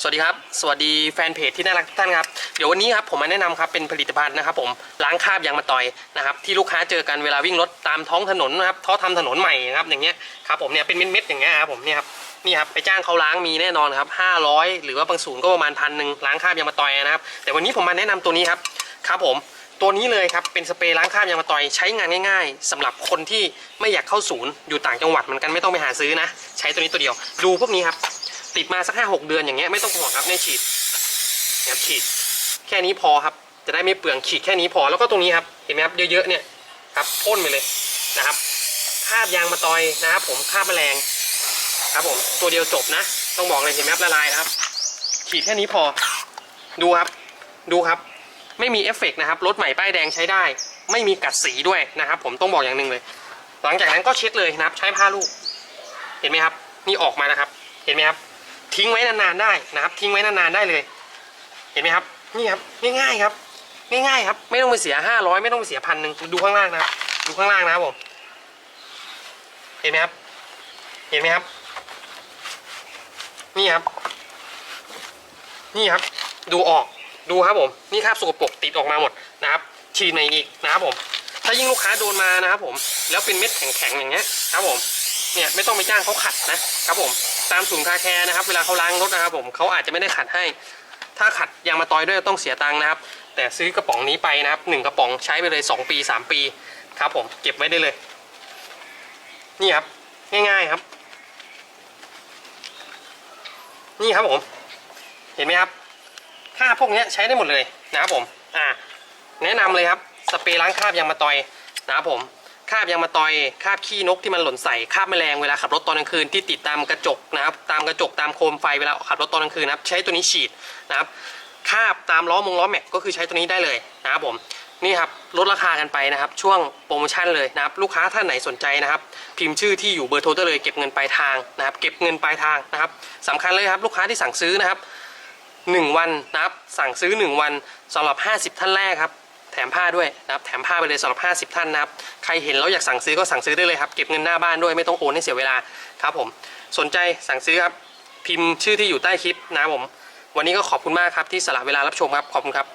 สวัสดีครับ สวัสดีแฟนเพจที่น่ารักทุกท่านครับเดี๋ยววันนี้ครับผมมาแนะนำครับเป็นผลิตภัณฑ์นะครับ ผมล้างคราบยางมะตอยนะครับที่ลูกค้าเจอกันเวลาวิ่งรถตามท้องถนนนะครับท้อทำถนนใหม่นะครับอย่างเงี้ยครับผมเนี่ยเป็นเม็ดๆอย่างเงี้ยครับผมเนี่ยครับนี่ครับไปจ้างเขาล้างมีแน่นอนครับ500 หรือว่าบางศูนย์ก็ประมาณพันหนึ่งล้างคราบยางมะตอยนะครับแต่วันนี้ผมมาแนะนำตัวนี้ครับครับผมตัวนี้เลยครับเป็นสเปรย์ล้างคราบยางมะตอยใช้งานง่ายๆสำหรับคนที่ไม่อยากเข้าศูนย์อยู่ต่างจังหวัดเหมือนกันไม่ต้องไปหาซื้อนะ ใช้ตัวนี้ตัวเดียว ดูพวกนี้ครับ ติดมาสักห้าหกเดือนอย่างเงี้ยไม่ต้องห่วงครับในฉีดนะครับฉีดแค่นี้พอครับ จะได้ไม่เปลืองฉีดแค่นี้พอแล้วก็ตรงนี้ครับเห็นไหมครับเยอะๆเนี่ยครับพ่นไปเลยนะครับคาบยางมะตอยนะครับ ผมคาบแมลงครับผมตัวเดียวจบนะ ต้องบอกเลยเห็นไหมครับละลายนะครับ ฉีดแค่นี้พอ ดูครับ ดูครับ ไม่มีเอฟเฟกต์นะครับรถใหม่ป้ายแดงใช้ได้ ไม่มีกัดสีด้วยนะครับ ผมต้องบอกอย่างหนึ่งเลย หลังจากนั้นก็เช็ดเลยนะครับ ใช้ผ้าลูก เห็นไหมครับ นี่ออกมานะครับ เห็นไหมครับ ทิ้งไว้นานๆได้นะครับ ทิ้งไว้นานๆได้เลย เห็นไหมครับ นี่ครับง่ายๆครับง่ายๆครับ ไม่ต้องไปเสียห้าร้อยไม่ต้องไปเสียพันหนึ่งดูข้างล่างนะครับดูข้างล่างนะครับผมเห็นไหมครับ เห็นไหมครับ นี่ครับ นี่ครับ ดูออกดูครับผมนี่คราบสกปรกติดออกมาหมดนะครับ ฉีดมาอีกนะครับผม ถ้ายิ่งลูกค้าโดนมานะครับผม แล้วเป็นเม็ดแข็งๆอย่างเงี้ยครับผม เนี่ยไม่ต้องไปจ้างเขาขัดนะครับผมตามศูนย์คาแคร์นะครับ เวลาเขาล้างรถนะครับผมเขาอาจจะไม่ได้ขัดให้ ถ้าขัดยางมาตอยด้วยต้องเสียตังค์นะครับ แต่ซื้อกระป๋องนี้ไปนะครับหนึ่งกระป๋องใช้ไปเลย 2 ปี 3 ปีครับผมเก็บไว้ได้เลย นี่ครับ ง่ายๆครับ นี่ครับผม เห็นไหมครับค่าพวกนี้ใช้ได้หมดเลยนะครับผม อ่า แนะนำเลยครับ สเปรย์ล้างคราบยางมะตอยนะครับผม คราบยางมะตอยคราบขี้นกที่มันหล่นใส่คราบแมลงเวลาขับรถตอนกลางคืนที่ติดตามกระจกนะครับตามกระจกตามโคมไฟเวลาขับรถตอนกลางคืนนะครับใช้ตัวนี้ฉีดนะครับคราบตามล้อมงล้อแม็กก็คือใช้ตัวนี้ได้เลยนะครับผมนี่ครับลดราคากันไปนะครับ ช่วงโปรโมชั่นเลยนะครับลูกค้าท่านไหนสนใจนะครับ พิมพ์ชื่อที่อยู่เบอร์โทรได้เลยเก็บเงินปลายทางนะครับ เก็บเงินปลายทางนะครับสำคัญเลยครับ ลูกค้าที่สั่งซื้อนะครับ 1 วันนะครับสั่งซื้อ 1 วันสำหรับ 50 ท่านแรกครับ ถมผ้าด้วยนะครับแถมผ้าไปเลยสำหรับ 50 ท่านนะครับใครเห็นแล้วอยากสั่งซื้อก็สั่งซื้อได้เลยครับเก็บเงินหน้าบ้านด้วยไม่ต้องโอนให้เสียเวลาครับผมสนใจสั่งซื้อครับพิมพ์ชื่อที่อยู่ใต้คลิปนะครับผมวันนี้ก็ขอบคุณมากครับที่สละเวลารับชมครับขอบคุณครับ